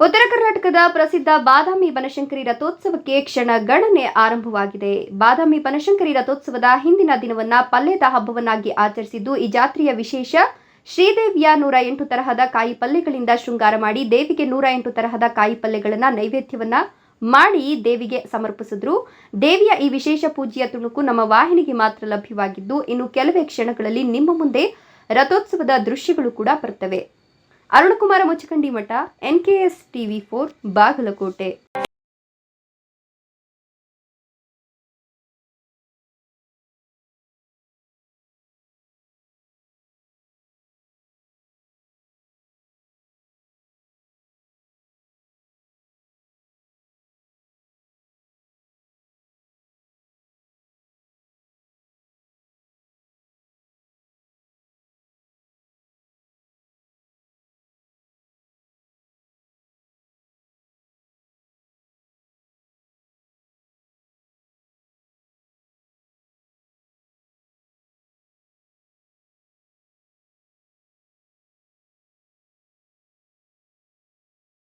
ಉತ್ತರ ಕರ್ನಾಟಕದ ಪ್ರಸಿದ್ಧ ಬಾದಾಮಿ ಬನಶಂಕರಿ ರಥೋತ್ಸವಕ್ಕೆ ಕ್ಷಣ ಗಣನೆ ಆರಂಭವಾಗಿದೆ. ಬಾದಾಮಿ ಬನಶಂಕರಿ ರಥೋತ್ಸವದ ಹಿಂದಿನ ದಿನವನ್ನ ಪಲ್ಲೆದ ಹಬ್ಬವನ್ನಾಗಿ ಆಚರಿಸಿದ್ದು, ಈ ಜಾತ್ರೆಯ ವಿಶೇಷ ಶ್ರೀದೇವಿಯ ನೂರ ಎಂಟು ತರಹದ ಕಾಯಿ ಪಲ್ಯಗಳಿಂದ ಶೃಂಗಾರ ಮಾಡಿ ದೇವಿಗೆ ನೂರ ಎಂಟು ತರಹದ ಕಾಯಿ ಪಲ್ಯಗಳನ್ನ ನೈವೇದ್ಯವನ್ನ ಮಾಡಿ ದೇವಿಗೆ ಸಮರ್ಪಿಸಿದ್ರು. ದೇವಿಯ ಈ ವಿಶೇಷ ಪೂಜೆಯ ತುಣುಕು ನಮ್ಮ ವಾಹಿನಿಗೆ ಮಾತ್ರ ಲಭ್ಯವಾಗಿದ್ದು, ಇನ್ನು ಕೆಲವೇ ಕ್ಷಣಗಳಲ್ಲಿ ನಿಮ್ಮ ಮುಂದೆ ರಥೋತ್ಸವದ ದೃಶ್ಯಗಳು ಕೂಡ ಬರ್ತವೆ. ಅರುಣಕುಮಾರ ಮುಚ್ಚಕಂಡಿ ಮಠ N K S TV for Bagalkote.